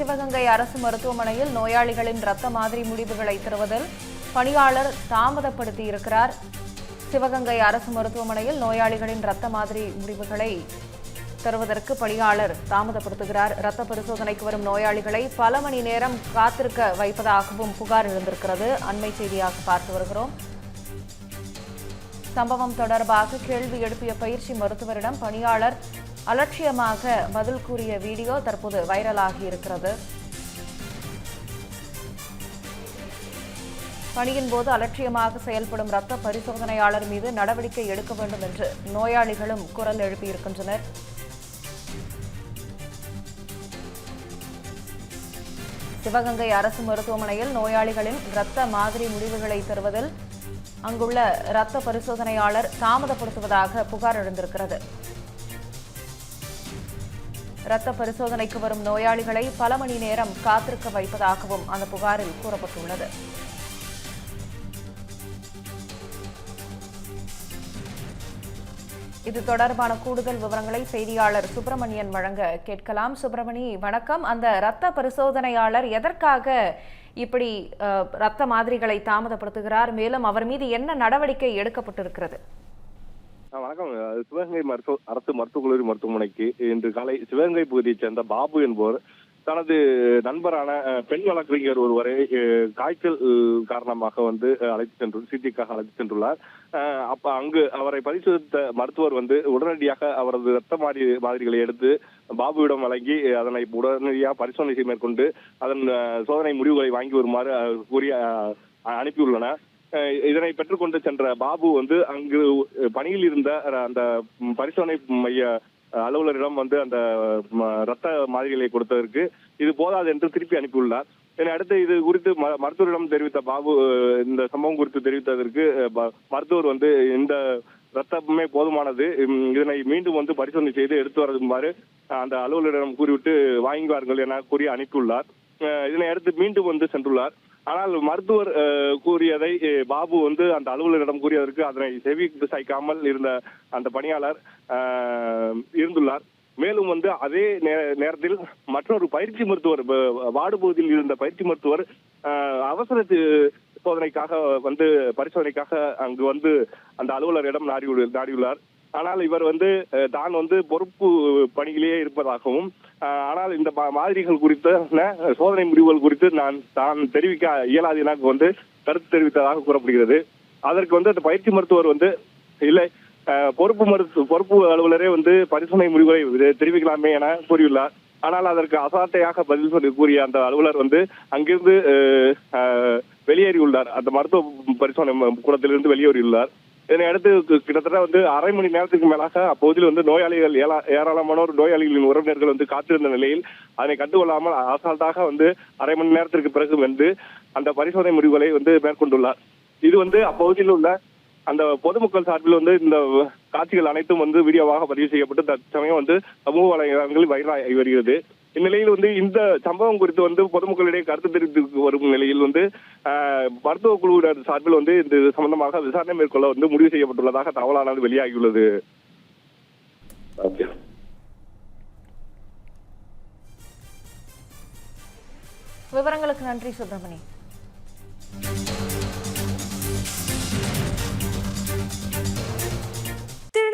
சிவகங்கை அரசு மருத்துவமனையில் நோயாளிகளின் ரத்த மாதிரி முடிவுகளை தருவதில் பணியாளர் தாமதப்படுத்தி இருக்கிறார் சிவகங்கை அரசு மருத்துவமனையில் நோயாளிகளின் ரத்த மாதிரி முடிவுகளை தருவதற்கு பணியாளர் தாமதப்படுத்துகிறார். இரத்த பரிசோதனைக்கு வரும் நோயாளிகளை பல மணி நேரம் காத்திருக்க வைப்பதாகவும் புகார் எழுந்திருக்கிறது. அண்மை செய்தியாக பார்த்து வருகிறோம். சம்பவம் தொடர்பாக கேள்வி எழுப்பிய பயிற்சி மருத்துவரிடம் பணியாளர் அலட்சியமாக பதில் கூறிய வீடியோ தற்போது வைரலாகி இருக்கிறது. பணியின் போது அலட்சியமாக செயல்படும் இரத்த பரிசோதனையாளர் மீது நடவடிக்கை எடுக்க வேண்டும் என்று நோயாளிகளும் குரல் எழுப்பியிருக்கின்றனர். சிவகங்கை அரசு மருத்துவமனையில் நோயாளிகளின் இரத்த மாதிரி முடிவுகளை தருவதில் அங்குள்ள இரத்த பரிசோதனையாளர் தாமதப்படுத்துவதாக புகார் எழுந்திருக்கிறது. இரத்த பரிசோதனைக்கு வரும் நோயாளிகளை பல மணி நேரம் காத்திருக்க வைப்பதாகவும் அந்த புகாரில் கூறப்பட்டுள்ளது. இது தொடர்பான கூடுதல் விவரங்களை செய்தியாளர் சுப்பிரமணியன் வழங்க கேட்கலாம். சுப்பிரமணி வணக்கம். அந்த இரத்த பரிசோதனையாளர் எதற்காக இப்படி அஹ், இரத்த மாதிரிகளை தாமதப்படுத்துகிறார்? மேலும் அவர் மீது என்ன நடவடிக்கை எடுக்கப்பட்டிருக்கிறது? வணக்கம். சிவகங்கை மருத்துவ அரசு மருத்துவக் கல்லூரி மருத்துவமனைக்கு இன்று காலை சிவகங்கை பகுதியைச் சேர்ந்த பாபு என்பவர் தனது நண்பரான பெண் வழக்கறிஞர் ஒருவரை காய்ச்சல் காரணமாக வந்து அழைத்து சென்று சிகிச்சைக்காக அழைத்து சென்றுள்ளார். அப்ப அங்கு அவரை பரிசோதித்த மருத்துவர் வந்து உடனடியாக அவரது ரத்த மாதிரி மாதிரிகளை எடுத்து பாபுவிடம் வழங்கி அதனை உடனடியாக பரிசோதனை மேற்கொண்டு அதன் சோதனை முடிவுகளை வாங்கி வருமாறு கூறி அனுப்பியுள்ளனர். இதனை பெற்றுக்கொண்டு சென்ற பாபு வந்து அங்கு பணியில் இருந்த அந்த பரிசோதனை மைய அலுவலரிடம் வந்து அந்த ரத்த மாதிரிகளை கொடுத்ததற்கு இது போதாது என்று திருப்பி அனுப்பியுள்ளார். இதனை அடுத்து இது குறித்து ம- மருத்துவரிடம் தெரிவித்த பாபு இந்த சம்பவம் குறித்து தெரிவித்ததற்கு ப- மருத்துவர் வந்து இந்த ரத்தமே போதுமானது இதனை மீண்டும் வந்து பரிசோதனை செய்து எடுத்து வருமாறு அந்த அலுவலரிடம் கூறிவிட்டு வாங்கி வாருங்கள் என கூறி அனுப்பியுள்ளார். இதனை அடுத்து மீண்டும் வந்து சென்றுள்ளார். ஆனால் மருத்துவர் கூறியதை பாபு வந்து அந்த அலுவலரிடம் கூறியதற்கு அதனை செவி சாய்க்காமல் இருந்த அந்த பணியாளர் இருந்துள்ளார். மேலும் வந்து அதே நே- நேரத்தில் மற்றொரு பயிற்சி மருத்துவர் வார்டு பகுதியில் இருந்த பயிற்சி மருத்துவர் அவசர சோதனைக்காக வந்து பரிசோதனைக்காக அங்கு வந்து அந்த அலுவலரிடம் நாடி நாடியுள்ளார். ஆனால் இவர் வந்து தான் வந்து பொறுப்பு பணியிலேயே இருப்பதாகவும் ஆனால் இந்த மா- மாதிரிகள் குறித்த ந- சோதனை முடிவுகள் குறித்து நான் தான் தெரிவிக்க இயலாது என வந்து கருத்து தெரிவித்ததாக கூறப்படுகிறது. அதற்கு வந்து அந்த பயிற்சி மருத்துவர் வந்து இல்லை பொறுப்பு மருத்துவ பொறுப்பு அலுவலரே வந்து பரிசோதனை முடிவுகளை தெரிவிக்கலாமே என கூறியுள்ளார். ஆனால் அதற்கு அசாட்டையாக பதில் சொல்லி கூறிய அந்த அலுவலர் வந்து அங்கிருந்து வெளியேறியுள்ளார். அந்த மருத்துவ பரிசோதனை கூடத்திலிருந்து வெளியேறியுள்ளார். இதனை அடுத்து கிட்டத்தட்ட வந்து அரை மணி நேரத்துக்கு மேலாக அப்பகுதியில் வந்து நோயாளிகள் ஏராளமானோர் நோயாளிகளின் உறவினர்கள் வந்து காத்திருந்த நிலையில் அதனை கண்டுகொள்ளாமல் அசால்ட்டாக வந்து அரை மணி நேரத்திற்கு பிறகு வந்து அந்த பரிசோதனை முடிவுகளை வந்து மேற்கொண்டுள்ளார். இது வந்து அப்பகுதியில் உள்ள அந்த பொதுமக்கள் சார்பில் வந்து இந்த காட்சிகள் அனைத்தும் வந்து வீடியோவாக பதிவு செய்யப்பட்டு தற்சமயம் வந்து சமூக வலைதளங்களில் வைரலாகி வருகிறது. இந்நிலையில் வந்து இந்த சம்பவம் குறித்து வந்து பொதுமக்களிடையே கருத்து தெரிவித்து வரும் நிலையில் வந்து மருத்துவ குழுவினர் சார்பில் வந்து இந்த இது சம்பந்தமாக விசாரணை மேற்கொள்ள வந்து முடிவு செய்யப்பட்டுள்ளதாக தகவலானது வெளியாகியுள்ளது. விவரங்களுக்கு நன்றி சுப்பிரமணி